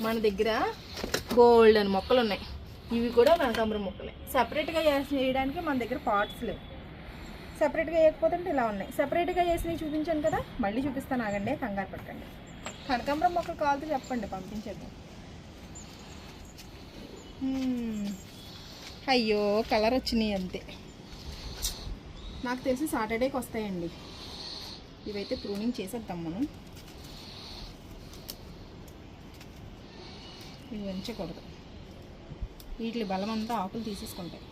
మన దగ్గర గోల్డ్ అని మొక్కలు ఉన్నాయి. ఇవి కూడా కనకాంబరం మొక్కలే. సపరేట్గా వేయడానికి మన దగ్గర పార్ట్స్ లేవు. సపరేట్గా వేయకపోతే అంటే ఇలా ఉన్నాయి. సపరేట్గా వేసినవి చూపించాను కదా మళ్ళీ చూపిస్తాను. ఆగండి కంగారు పట్టండి కనకాంబరం మొక్కలు కావాలంటే చెప్పండి పంపించేద్దాం. Hmm. అయ్యో కలర్ వచ్చినాయి అంతే. నాకు తెలిసి సాటర్డేకి వస్తాయండి. ఇవైతే ప్రూనింగ్ చేసేద్దాం మనం. ఇవి ఉంచకూడదు వీటి బలం అంతా ఆకులు తీసేసుకుంటాయి.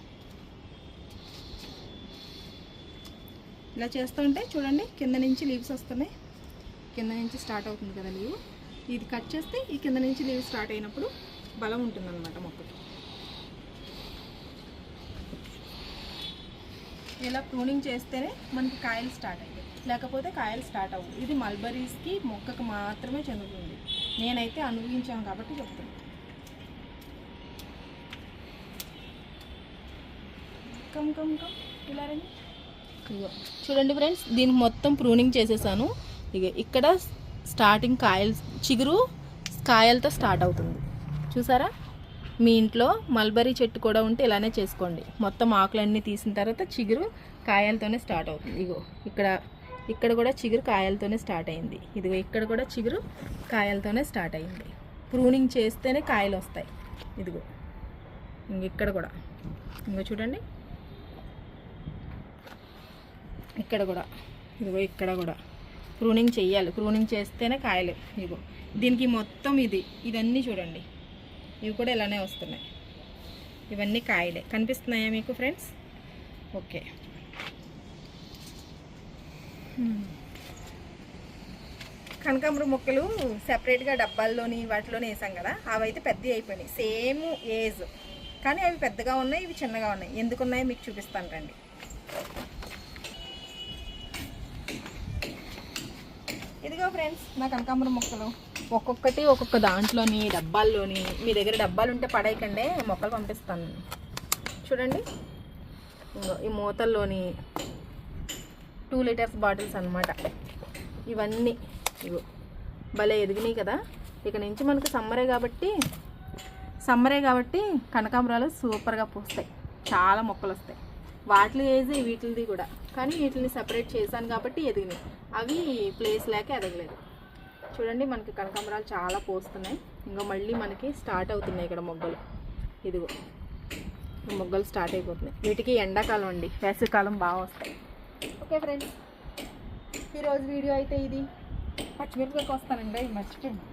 ఇలా చేస్తుంటే చూడండి కింద నుంచి లీవ్స్ వస్తున్నాయి. కింద నుంచి స్టార్ట్ అవుతుంది కదా లీవ్. ఇది కట్ చేస్తే ఈ కింద నుంచి లీవ్ స్టార్ట్ అయినప్పుడు బలం ఉంటుందన్నమాట మొక్కకి. ఇలా ప్రూనింగ్ చేస్తేనే మనకి కాయలు స్టార్ట్ అయ్యాయి. లేకపోతే కాయలు స్టార్ట్ అవ్వదు ఇది మల్బరీస్కి మొక్కకు మాత్రమే చెందుతుంది. నేనైతే అనుభవించాను కాబట్టి చెప్తున్నాను కమ్ కమ్ కమ్ ఇలా రండి. చూడండి ఫ్రెండ్స్ దీనికి మొత్తం ప్రూనింగ్ చేసేసాను. ఇక ఇక్కడ స్టార్టింగ్ కాయలు చిగురు కాయలతో స్టార్ట్ అవుతుంది. చూసారా? మీ ఇంట్లో మల్బరీ చెట్టు కూడా ఉంటే ఇలానే చేసుకోండి. మొత్తం ఆకులన్నీ తీసిన తర్వాత చిగురు కాయలతోనే స్టార్ట్ అవుతుంది. ఇగో ఇక్కడ ఇక్కడ కూడా చిగురు కాయలతోనే స్టార్ట్ అయింది. ఇదిగో ఇక్కడ కూడా చిగురు కాయలతోనే స్టార్ట్ అయింది. ప్రూనింగ్ చేస్తేనే కాయలు వస్తాయి. ఇదిగో ఇంక ఇక్కడ కూడా. ఇంకో చూడండి. ఇక్కడ కూడా. ఇదిగో ఇక్కడ కూడా. ప్రూనింగ్ చేయాలి ప్రూనింగ్ చేస్తేనే కాయలు. ఇదిగో. దీనికి మొత్తం ఇది. ఇదన్నీ చూడండి. ఇవి కూడా ఇలానే వస్తున్నాయి. ఇవన్నీ కాయలే. కనిపిస్తున్నాయా మీకు ఫ్రెండ్స్? ఓకే. కనకాంబరం మొక్కలు సెపరేట్గా డబ్బాల్లోని వాటిలోనే వేసాం కదా? అవి అయితే పెద్దవి అయిపోయినాయి. Same age. కానీ అవి పెద్దగా ఉన్నాయి ఇవి చిన్నగా ఉన్నాయి. ఎందుకు ఉన్నాయో? మీకు చూపిస్తాను రండి. ఇదిగో ఫ్రెండ్స్ నా కనకాంబర మొక్కలు. ఒక్కొక్కటి ఒక్కొక్క దాంట్లోని డబ్బాల్లోని మీ దగ్గర డబ్బాలు ఉంటే పడేయకండి మొక్కలు పంపిస్తాను. చూడండి. ఈ మూతల్లోని టూ లీటర్స్ బాటిల్స్ అనమాట ఇవన్నీ ఇగో భలే ఎదిగినాయి కదా. ఇక నుంచి మనకు సమ్మరే కాబట్టి సమ్మరే కాబట్టి కనకాంబరాలు సూపర్గా పూస్తాయి. చాలా మొక్కలు వస్తాయి వాటిలో వేసి వీటిది కూడా. కానీ వీటిని సెపరేట్ చేశాను కాబట్టి ఎదిగినాయి. అవి ప్లేస్ లేక ఎదగలేదు. చూడండి మనకి కనకాంబరాలు చాలా పోస్తున్నాయి. ఇంకా మళ్ళీ మనకి స్టార్ట్ అవుతున్నాయి ఇక్కడ మొగ్గలు. ఇదిగో మొగ్గలు స్టార్ట్ అయిపోతున్నాయి. వీటికి ఎండాకాలం అండి. వేసవికాలం బాగా వస్తాయి ఓకే ఫ్రెండ్స్ ఈరోజు వీడియో అయితే ఇది. పచ్చిమిరపకాయకి వస్తానండి మర్చిపోయింది